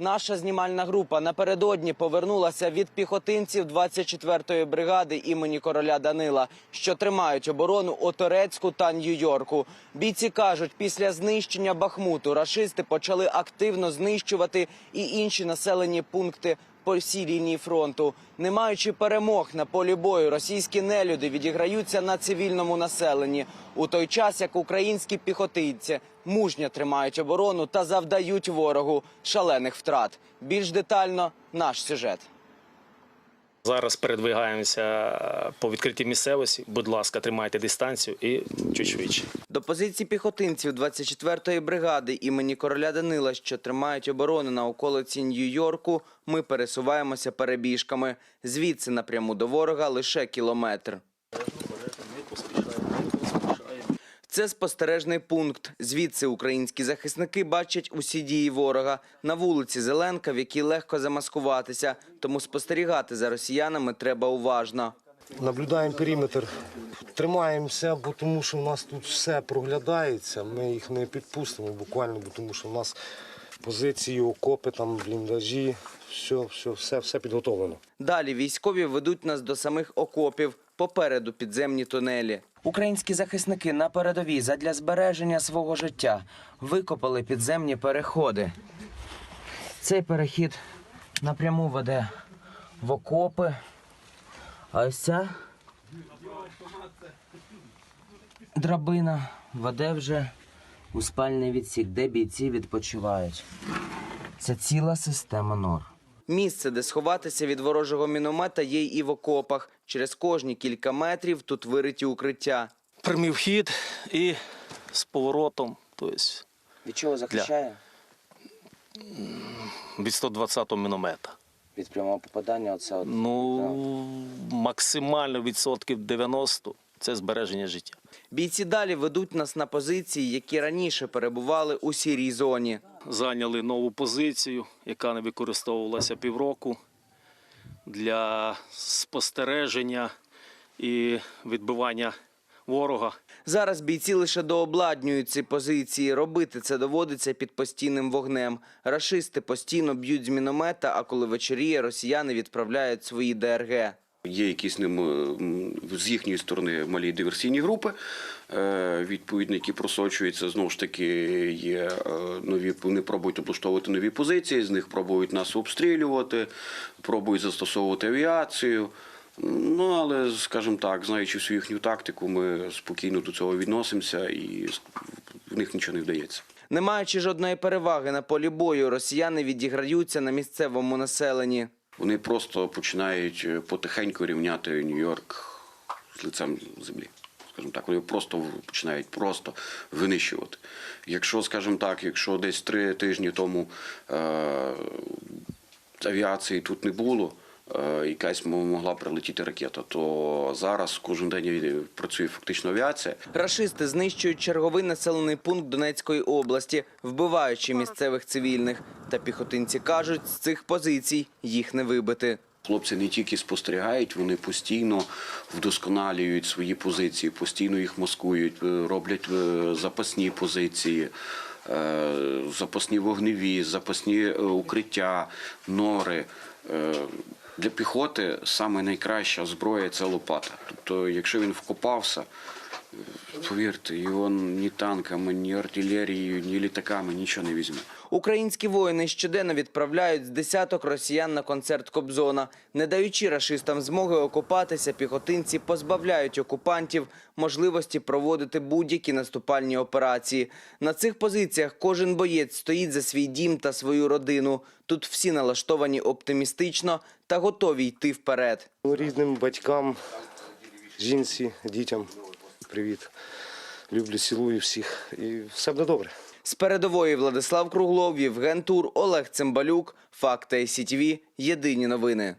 Наша знімальна група напередодні повернулася від піхотинців 24-ї бригади імені короля Данила, що тримають оборону у Торецьку та Нью-Йорку. Бійці кажуть, після знищення Бахмуту рашисти почали активно знищувати і інші населені пункти по всій лінії фронту. Не маючи перемог на полі бою, російські нелюди відіграються на цивільному населенні у той час, як українські піхотинці мужньо тримають оборону та завдають ворогу шалених втрат. Більш детально наш сюжет. Зараз передвигаємося е, по відкритій місцевості. Будь ласка, тримайте дистанцію і чуть швидше. До позиції піхотинців 24-ї бригади імені короля Данила, що тримають оборону на околиці Нью-Йорку, ми пересуваємося перебіжками. Звідси напряму до ворога лише кілометр. Це спостережний пункт. Звідси українські захисники бачать усі дії ворога. На вулиці Зеленка, в якій легко замаскуватися, тому спостерігати за росіянами треба уважно. Наблюдаємо периметр, тримаємося, бо тому що в нас тут все проглядається. Ми їх не підпустимо буквально, бо тому що в нас позиції, окопи, там бліндажі, все, все, все, все підготовлено. Далі військові ведуть нас до самих окопів. Попереду підземні тунелі. Українські захисники на передовій задля збереження свого життя викопали підземні переходи. Цей перехід напряму веде в окопи. А ось ця драбина веде вже у спальний відсік, де бійці відпочивають. Це ціла система нор. Місце, де сховатися від ворожого міномета, є і в окопах. Через кожні кілька метрів тут вириті укриття. Прямий вхід і з поворотом, тобто Від чого захищає? від 120-го міномета. Від прямого попадання. Оце от. Ну, максимально відсотків 90 це збереження життя. Бійці далі ведуть нас на позиції, які раніше перебували у сірій зоні. Зайняли нову позицію, яка не використовувалася півроку для спостереження і відбивання ворога. Зараз бійці лише дообладнюють ці позиції. Робити це доводиться під постійним вогнем. Рашисти постійно б'ють з міномета, а коли вечоріє, росіяни відправляють свої ДРГ. Є якісь ним з їхньої сторони малі диверсійні групи, е, відповідно, які просочуються. Знову ж таки, є е, нові, вони пробують облаштовувати нові позиції, з них пробують нас обстрілювати, пробують застосовувати авіацію. Ну, але, скажімо так, знаючи всю їхню тактику, ми спокійно до цього відносимося і в них нічого не вдається. Не маючи жодної переваги на полі бою, росіяни відіграються на місцевому населенні. Вони просто починають е, потихеньку рівняти Нью-Йорк з лицем землі. Скажімо так, вони просто починають просто винищувати. Якщо, скажімо так, якщо десь три тижні тому е- авіації тут не було, якась м- могла прилетіти ракета, то зараз кожен день е, працює фактично авіація. Рашисти знищують черговий населений пункт Донецької області, вбиваючи місцевих цивільних. Та піхотинці кажуть, з цих позицій їх не вибити. Хлопці не тільки спостерігають, вони постійно вдосконалюють свої позиції, постійно їх маскують, е, роблять е, запасні позиції, е, запасні вогневі, запасні е, укриття, нори. Для піхоти саме найкраща зброя це лопата. Тобто, якщо він вкопався, повірте, його ні танками, ні артилерією, ні літаками нічого не візьме. Українські воїни щоденно відправляють з десяток росіян на концерт Кобзона. Не даючи рашистам змоги окупатися, піхотинці позбавляють окупантів можливості проводити будь-які наступальні операції. На цих позиціях кожен боєць стоїть за свій дім та свою родину. Тут всі налаштовані оптимістично та готові йти вперед. Рідним батькам, жінці, дітям привіт. Люблю, цілую всіх і все буде добре. З передової Владислав Круглов, Євген Тур, Олег Цимбалюк. Факти СІТВ. Єдині новини.